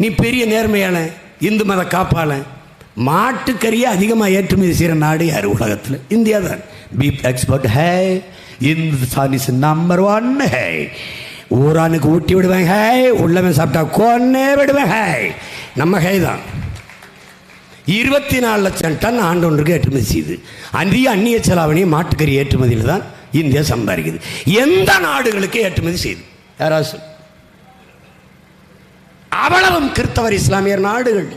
நீ பெரிய நேர்மையான இந்து மத காப்பாளன். மாட்டுக்கறியை அதிகமாக ஏற்றுமதி செய்கிற நாடு யார்? உலகத்தில். இந்தியா தான். Beef export hey Hindustan is number one hey ஊரானுக்கு ஊட்டி விடுவேன் ஹே உள்ளவன் சாப்பிட்டா கொன்னே விடுவேன் ஹே நம்ம ஹே தான். இருபத்தி நாலு லட்சம் டன் ஆண்டொன்றுக்கு ஏற்றுமதி செய்யுது. அந்திய அந்நிய செலாவணியை மாட்டுக்கறி ஏற்றுமதியில் தான் இந்தியா சம்பாதிக்குது. எந்த நாடுகளுக்கு ஏற்றுமதி செய்யுது? யாராவது அவ்வளவும் கிறித்தவர் இஸ்லாமியர் நாடுகள்.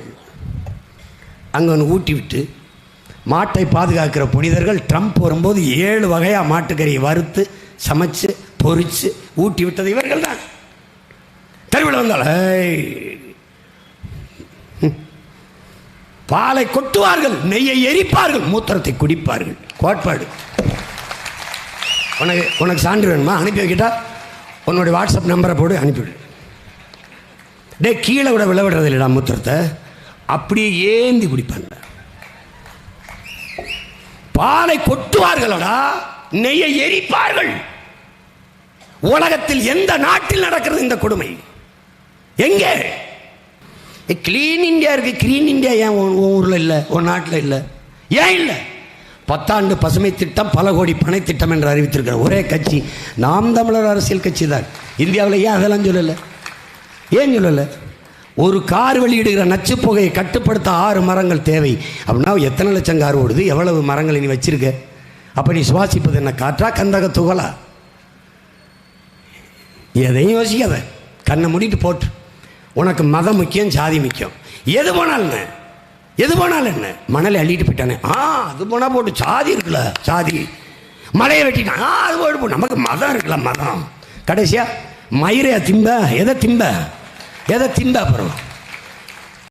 அங்கே ஒன்று ஊட்டி விட்டு மாட்டை பாதுகாக்கிற புனிதர்கள் ட்ரம்ப் வரும்போது ஏழு வகையாக மாட்டுக்கறியை வறுத்து சமைச்சு பொறிச்சு ஊட்டி விட்டது இவர்கள் தான். தெருவில் வந்தால் பாலை கொட்டுவார்கள் நெய்யை எரிப்பார்கள் மூத்திரத்தை குடிப்பார்கள். கோட்பாடு. உனக்கு உனக்கு சான்று வேணுமா? அனுப்பி வைக்கிட்டா? உன்னுடைய வாட்ஸ்அப் நம்பரை போட்டு அனுப்பிவிடு டே கீழே விட விளைவிடுறது இல்லைடா மூத்திரத்தை. அப்படியே ஏந்தி குடிப்பாங்க. பாலை கொட்டுவார்களடா நெய்யை எரிப்பார்கள். உலகத்தில் எந்த நாட்டில் நடக்கிறது இந்த கொடுமை? எங்கே? கிளீன் இந்தியா இருக்கு. கிளீன் இந்தியா ஏன் ஊரில் இல்லை? உன் நாட்டில் இல்லை? ஏன் இல்லை? பத்தாண்டு பசுமை திட்டம் பல கோடி பணை திட்டம் என்று அறிவித்திருக்கிற ஒரே கட்சி நாம் தமிழர் அரசியல் கட்சி தான் இந்தியாவில் ஏன் அதெல்லாம் சொல்லலை? ஏன் சொல்லலை? ஒரு கார் வெளியிடுகிற நச்சு புகையை கட்டுப்படுத்த ஆறு மரங்கள் தேவை. அப்படின்னா எத்தனை லட்சம் கார் ஓடுது? எவ்வளவு மரங்களை நீ வச்சிருக்க? அப்போ நீ சுவாசிப்பது என்ன? காற்றா கந்தக துகளா? எதையும் யோசிக்காத. கண்ணை மூடிட்டு போட்டு. உனக்கு மதம் முக்கியம் ஜாதி முக்கியம். எது போனாலும் என்ன? எது போனாலும் என்ன? மணலை அள்ளிட்டு போயிட்டானே. ஆ அது போனால் போட்டு சாதி இருக்குல்ல சாதி மலையை வெட்டிட்டான். ஆ அது போட்டு போ. நமக்கு மதம் இருக்குல்ல மதம். கடைசியாக மயிரையா திம்ப. எதை திம்ப? எதை திம்ப அப்புறம்?